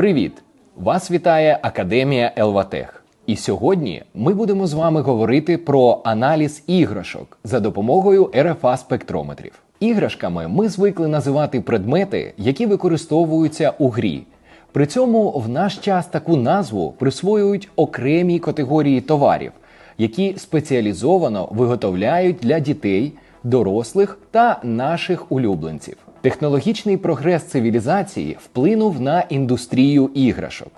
Привіт! Вас вітає Академія Елватех. І сьогодні ми будемо з вами говорити про аналіз іграшок за допомогою РФА спектрометрів. Іграшками ми звикли називати предмети, які використовуються у грі. При цьому в наш час таку назву присвоюють окремій категорії товарів, які спеціалізовано виготовляють для дітей, дорослих та наших улюбленців. Технологічний прогрес цивілізації вплинув на індустрію іграшок.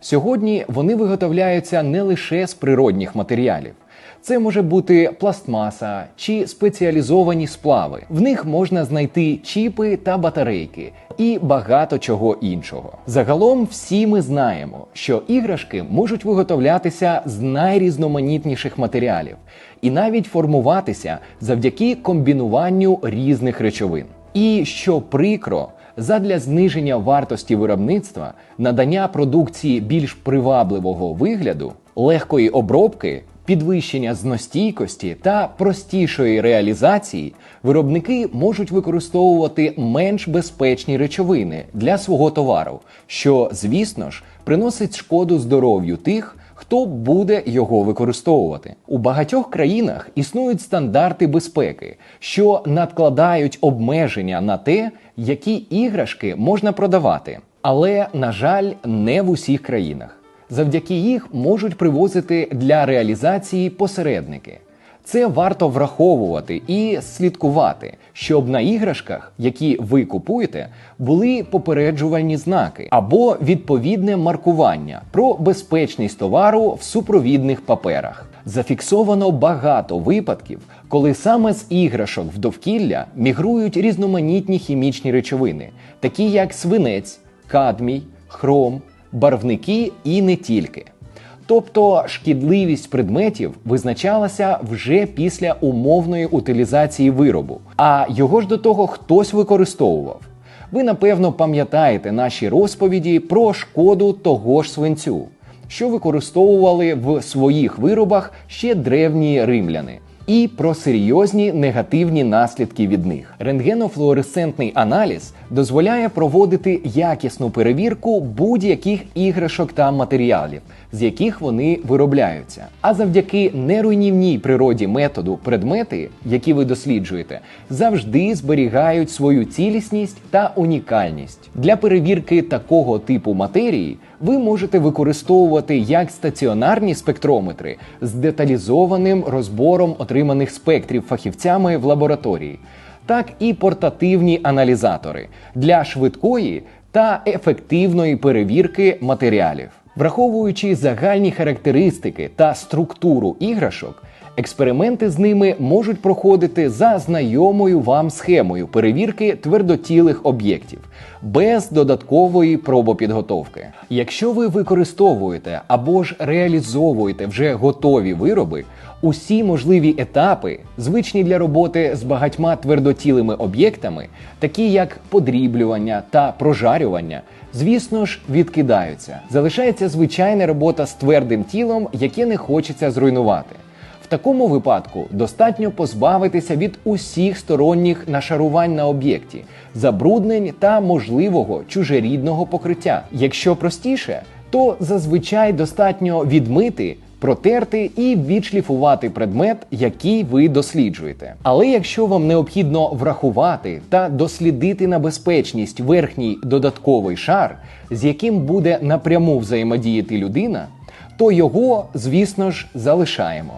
Сьогодні вони виготовляються не лише з природних матеріалів. Це може бути пластмаса чи спеціалізовані сплави. В них можна знайти чіпи та батарейки і багато чого іншого. Загалом всі ми знаємо, що іграшки можуть виготовлятися з найрізноманітніших матеріалів і навіть формуватися завдяки комбінуванню різних речовин. І що прикро, задля зниження вартості виробництва, надання продукції більш привабливого вигляду, легкої обробки, підвищення зностійкості та простішої реалізації, виробники можуть використовувати менш безпечні речовини для свого товару, що, звісно ж, приносить шкоду здоров'ю тих. Хто буде його використовувати у багатьох країнах існують стандарти безпеки, що надкладають обмеження на те, які іграшки можна продавати, але на жаль, не в усіх країнах. Завдяки їх можуть привозити для реалізації посередники. Це варто враховувати і слідкувати, щоб на іграшках, які ви купуєте, були попереджувальні знаки або відповідне маркування про безпечність товару в супровідних паперах. Зафіксовано багато випадків, коли саме з іграшок в довкілля мігрують різноманітні хімічні речовини, такі як свинець, кадмій, хром, барвники і не тільки. Тобто шкідливість предметів визначалася вже після умовної утилізації виробу, а його ж до того хтось використовував. Ви напевно пам'ятаєте наші розповіді про шкоду того ж свинцю, що використовували в своїх виробах ще древні римляни. І про серйозні негативні наслідки від них. Рентгенофлуоресцентний аналіз дозволяє проводити якісну перевірку будь-яких іграшок та матеріалів, з яких вони виробляються. А завдяки неруйнівній природі методу предмети, які ви досліджуєте, завжди зберігають свою цілісність та унікальність. Для перевірки такого типу матерії ви можете використовувати як стаціонарні спектрометри з деталізованим розбором отриманих спектрів фахівцями в лабораторії, так і портативні аналізатори для швидкої та ефективної перевірки матеріалів. Враховуючи загальні характеристики та структуру іграшок, експерименти з ними можуть проходити за знайомою вам схемою перевірки твердотілих об'єктів без додаткової пробопідготовки. Якщо ви використовуєте або ж реалізовуєте вже готові вироби, усі можливі етапи, звичні для роботи з багатьма твердотілими об'єктами, такі як подріблювання та прожарювання, звісно ж, відкидаються. Залишається звичайна робота з твердим тілом, яке не хочеться зруйнувати. Такому випадку достатньо позбавитися від усіх сторонніх нашарувань на об'єкті, забруднень та можливого чужерідного покриття. Якщо простіше, то зазвичай достатньо відмити. Протерти і відшліфувати предмет, який ви досліджуєте. Але якщо вам необхідно врахувати та дослідити на безпечність верхній додатковий шар, з яким буде напряму взаємодіяти людина, то його, звісно ж, залишаємо.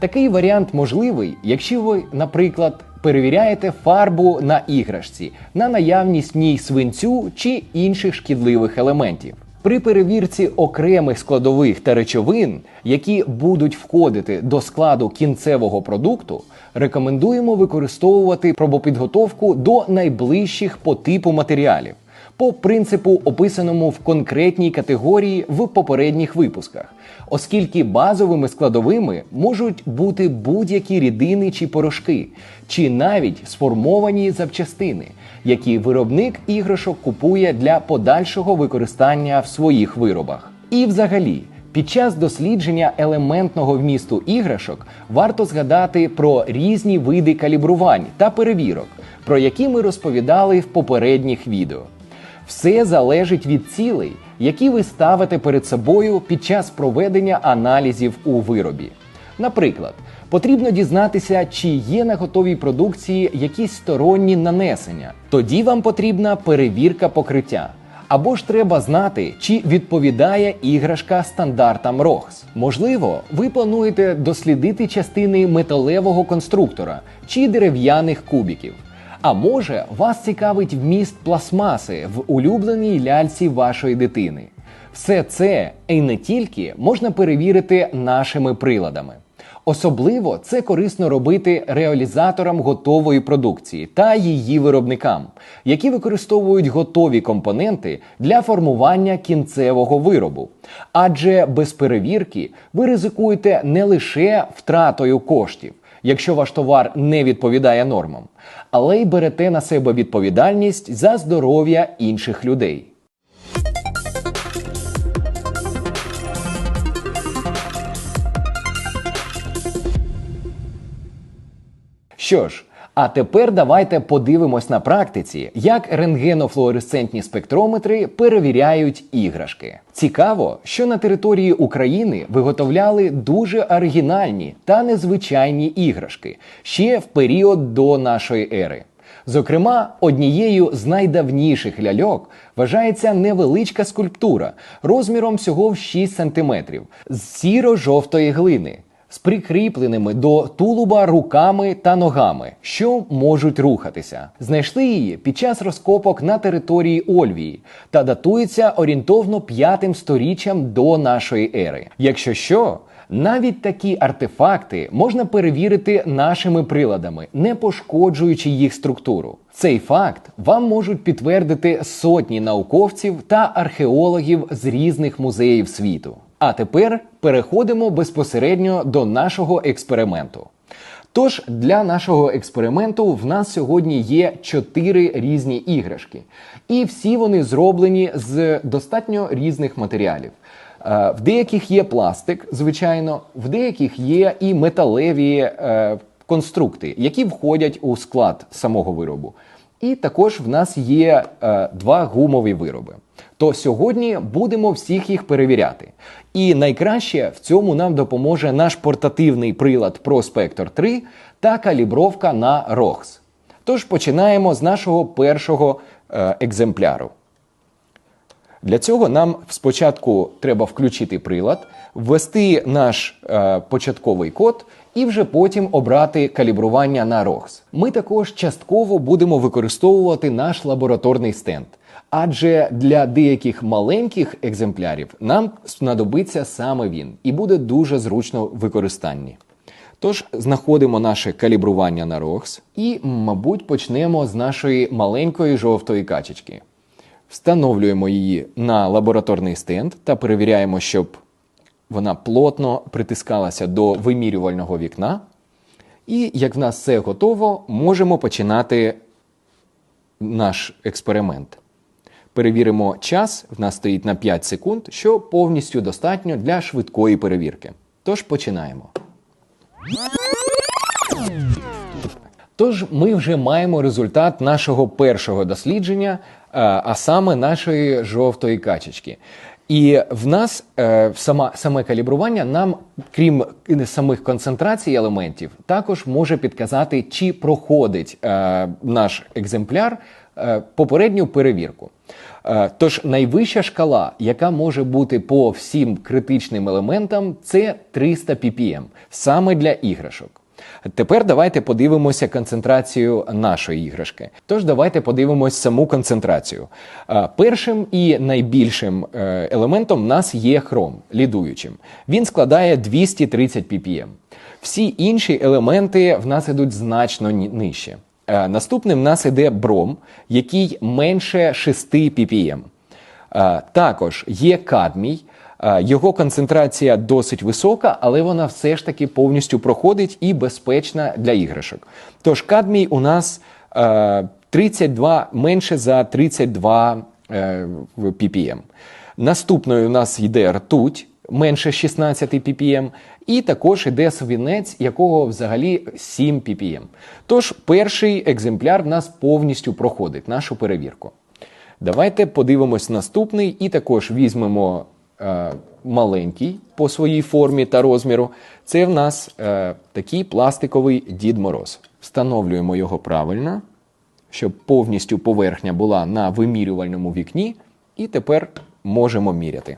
Такий варіант можливий, якщо ви, наприклад, перевіряєте фарбу на іграшці на наявність в ній свинцю чи інших шкідливих елементів. При перевірці окремих складових та речовин, які будуть входити до складу кінцевого продукту, рекомендуємо використовувати пробопідготовку до найближчих по типу матеріалів по принципу, описаному в конкретній категорії в попередніх випусках, оскільки базовими складовими можуть бути будь-які рідини чи порошки, чи навіть сформовані запчастини, які виробник іграшок купує для подальшого використання в своїх виробах. І взагалі. Під час дослідження елементного вмісту іграшок варто згадати про різні види калібрувань та перевірок, про які ми розповідали в попередніх відео. Все залежить від цілей, які ви ставите перед собою під час проведення аналізів у виробі. Наприклад, потрібно дізнатися, чи є на готовій продукції якісь сторонні нанесення. Тоді вам потрібна перевірка покриття. Або ж треба знати, чи відповідає іграшка стандартам ROHS. Можливо, ви плануєте дослідити частини металевого конструктора чи дерев'яних кубіків. А може, вас цікавить вміст пластмаси в улюбленій ляльці вашої дитини. Все це і не тільки можна перевірити нашими приладами. Особливо це корисно робити реалізаторам готової продукції та її виробникам, які використовують готові компоненти для формування кінцевого виробу. Адже без перевірки ви ризикуєте не лише втратою коштів, якщо ваш товар не відповідає нормам, але й берете на себе відповідальність за здоров'я інших людей. Що ж, а тепер давайте подивимось на практиці, як рентгенофлуоресцентні спектрометри перевіряють іграшки. Цікаво, що на території України виготовляли дуже оригінальні та незвичайні іграшки ще в період до нашої ери. Зокрема, однією з найдавніших ляльок вважається невеличка скульптура розміром всього в 6 см з сіро-жовтої глини з прикріпленими до тулуба руками та ногами, що можуть рухатися. Знайшли її під час розкопок на території Ольвії та датується орієнтовно п'ятим сторіччям до нашої ери. Якщо що. Навіть такі артефакти можна перевірити нашими приладами, не пошкоджуючи їх структуру. Цей факт вам можуть підтвердити сотні науковців та археологів з різних музеїв світу. А тепер переходимо безпосередньо до нашого експерименту. Тож для нашого експерименту в нас сьогодні є чотири різні іграшки, і всі вони зроблені з достатньо різних матеріалів. Е, в деяких є пластик, звичайно, в деяких є і металеві е, конструкти, які входять у склад самого виробу. І також в нас є е, два гумові вироби. То сьогодні будемо всіх їх перевіряти. І найкраще в цьому нам допоможе наш портативний прилад Prospector 3 та калібровка на ROHS. Тож починаємо з нашого першого е, екземпляру. Для цього нам спочатку треба включити прилад, ввести наш е, початковий код і вже потім обрати калібрування на ROHS. Ми також частково будемо використовувати наш лабораторний стенд. Адже для деяких маленьких екземплярів нам знадобиться саме він і буде дуже зручно в використанні. Тож знаходимо наше калібрування на ROHS і, мабуть, почнемо з нашої маленької жовтої качечки. Встановлюємо її на лабораторний стенд та перевіряємо, щоб вона плотно притискалася до вимірювального вікна. І як в нас все готово, можемо починати наш експеримент. Перевіримо час, в нас стоїть на 5 секунд, що повністю достатньо для швидкої перевірки. Тож починаємо. Тож ми вже маємо результат нашого першого дослідження, а саме нашої жовтої качечки. І в нас е, сама, саме калібрування нам, крім самих концентрацій елементів, також може підказати, чи проходить е, наш екземпляр е, попередню перевірку. Е, тож найвища шкала, яка може бути по всім критичним елементам, це 300 ppm, саме для іграшок. Тепер давайте подивимося концентрацію нашої іграшки. Тож давайте подивимось саму концентрацію. Е, першим і найбільшим е, елементом в нас є хром, лідуючим. Він складає 230 ppm. Всі інші елементи в нас ідуть значно нижче. Е, наступним в нас іде бром, який менше 6 ppm. Також є кадмій. Його концентрація досить висока, але вона все ж таки повністю проходить і безпечна для іграшок. Тож кадмій у нас 32 менше за 32 ppm. Наступною у нас йде ртуть менше 16 ppm, і також йде свинець, якого взагалі 7 ppm. Тож перший екземпляр в нас повністю проходить нашу перевірку. Давайте подивимось наступний і також візьмемо е, маленький по своїй формі та розміру. Це в нас е, такий пластиковий Дід Мороз. Встановлюємо його правильно, щоб повністю поверхня була на вимірювальному вікні, і тепер можемо міряти.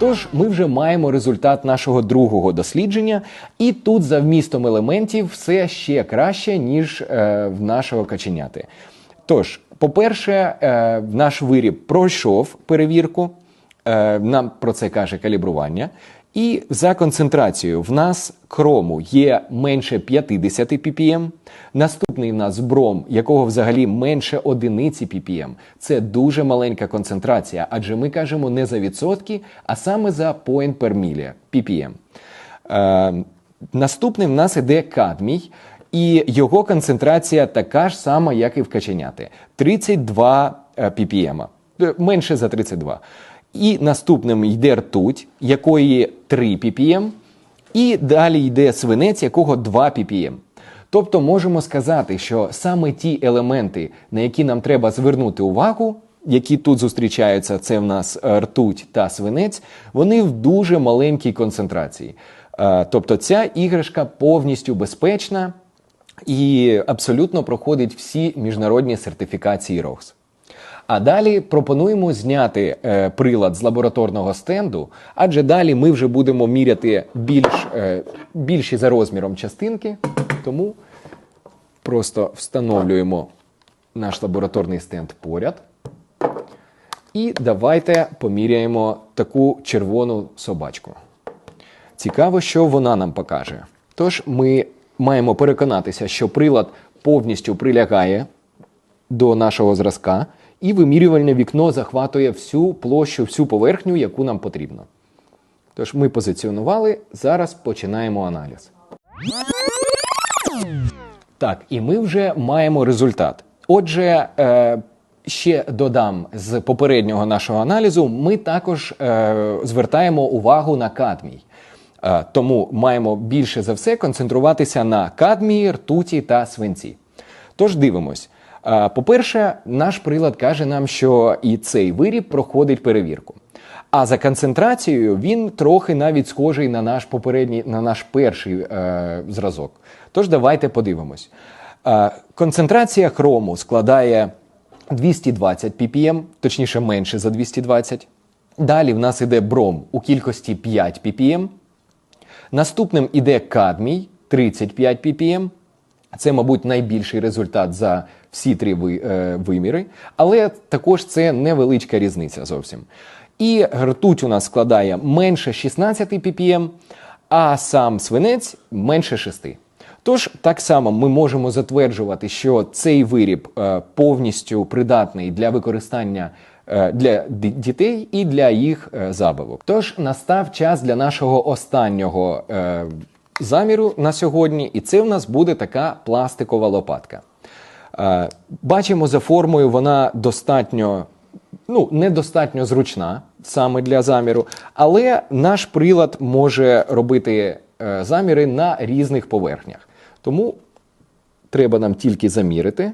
Тож ми вже маємо результат нашого другого дослідження, і тут за вмістом елементів все ще краще, ніж е, в нашого каченяти. Тож, по-перше, е, наш виріб пройшов перевірку, е, нам про це каже калібрування. І за концентрацією в нас крому є менше 50 ppm. Наступний в нас бром, якого взагалі менше одиниці ppm. Це дуже маленька концентрація, адже ми кажемо не за відсотки, а саме за point per milli, ppm. Е, наступний в нас іде кадмій, і його концентрація така ж сама, як і в каченяти 32 ppm. Е, менше за 32. І наступним йде ртуть, якої 3 ppm, і далі йде свинець, якого 2 ppm. Тобто можемо сказати, що саме ті елементи, на які нам треба звернути увагу, які тут зустрічаються, це в нас е, ртуть та свинець, вони в дуже маленькій концентрації. Е, Тобто ця іграшка повністю безпечна і абсолютно проходить всі міжнародні сертифікації ROHS. А далі пропонуємо зняти е, прилад з лабораторного стенду, адже далі ми вже будемо міряти більш, е, більші за розміром частинки, тому просто встановлюємо наш лабораторний стенд поряд. І давайте поміряємо таку червону собачку. Цікаво, що вона нам покаже. Тож ми маємо переконатися, що прилад повністю прилягає до нашого зразка, і вимірювальне вікно захватує всю площу, всю поверхню, яку нам потрібно. Тож ми позиціонували, зараз починаємо аналіз. Так, і ми вже маємо результат. Отже, е, ще додам з попереднього нашого аналізу, ми також е, звертаємо увагу на кадмій. Е, тому маємо більше за все концентруватися на кадмії, ртуті та свинці. Тож дивимось. Е, По-перше, наш прилад каже нам, що і цей виріб проходить перевірку. А за концентрацією він трохи навіть схожий на наш попередній, на наш перший е, зразок. Тож давайте подивимось. Е, концентрація хрому складає 220 ppm, точніше менше за 220. Далі в нас іде бром у кількості 5 ppm. Наступним іде кадмій 35 ppm. Це, мабуть, найбільший результат за всі три е, виміри, але також це невеличка різниця зовсім. І ртуть у нас складає менше 16 ppm, а сам свинець менше 6. Тож так само ми можемо затверджувати, що цей виріб е, повністю придатний для використання для дітей і для їх е, забавок. Тож настав час для нашого останнього е, заміру на сьогодні, і це в нас буде така пластикова лопатка. Е, Бачимо за формою, вона достатньо, ну, недостатньо зручна саме для заміру, але наш прилад може робити е, заміри на різних поверхнях. Тому треба нам тільки замірити.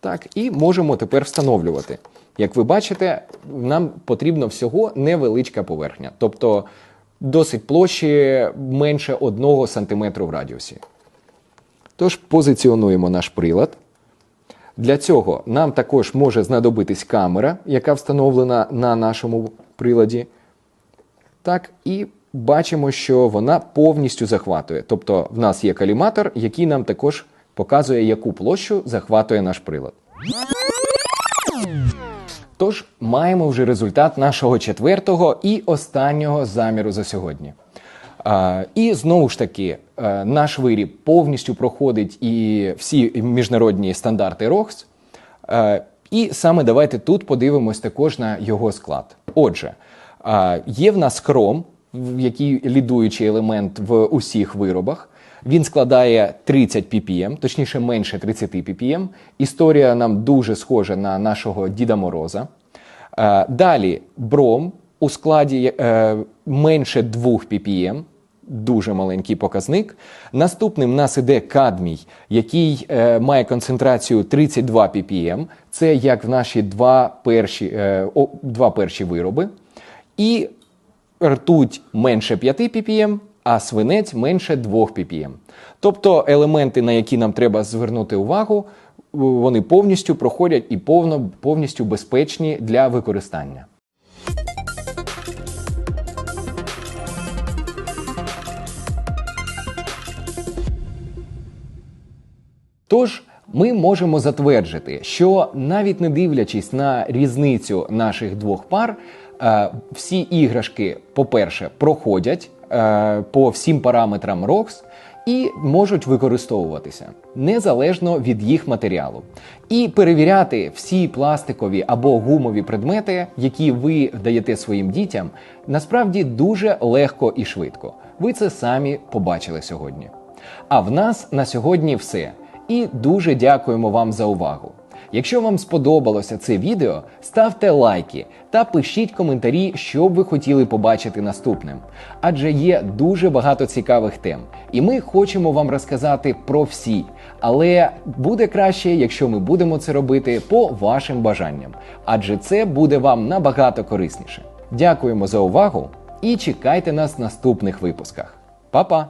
Так, і можемо тепер встановлювати. Як ви бачите, нам потрібно всього невеличка поверхня, тобто досить площі менше 1 см в радіусі. Тож позиціонуємо наш прилад. Для цього нам також може знадобитись камера, яка встановлена на нашому приладі. Так, і бачимо, що вона повністю захватує. Тобто в нас є каліматор, який нам також показує, яку площу захватує наш прилад. Тож маємо вже результат нашого четвертого і останнього заміру за сьогодні. І знову ж таки, е, наш виріб повністю проходить і всі міжнародні стандарти ROHS. Е, І саме давайте тут подивимось також на його склад. Отже, є в нас хром, в який лідуючий елемент в усіх виробах. Він складає 30 ppm, точніше менше 30 ppm. Історія нам дуже схожа на нашого Діда Мороза. Е, Далі бром у складі е, менше 2 ppm, дуже маленький показник. Наступним нас іде кадмій, який е, має концентрацію 32 ppm. Це як в наші два перші, два перші вироби. І ртуть менше 5 ppm, а свинець менше 2 ppm. Тобто елементи, на які нам треба звернути увагу, вони повністю проходять і повно, повністю безпечні для використання. Тож ми можемо затверджити, що навіть не дивлячись на різницю наших двох пар, е, всі іграшки, по-перше, проходять по всім параметрам ROX і можуть використовуватися незалежно від їх матеріалу. І перевіряти всі пластикові або гумові предмети, які ви даєте своїм дітям, насправді дуже легко і швидко. Ви це самі побачили сьогодні. А в нас на сьогодні все. І дуже дякуємо вам за увагу. Якщо вам сподобалося це відео, ставте лайки та пишіть коментарі, що б ви хотіли побачити наступним. Адже є дуже багато цікавих тем, і ми хочемо вам розказати про всі. Але буде краще, якщо ми будемо це робити по вашим бажанням, адже це буде вам набагато корисніше. Дякуємо за увагу і чекайте нас в наступних випусках. Па-па!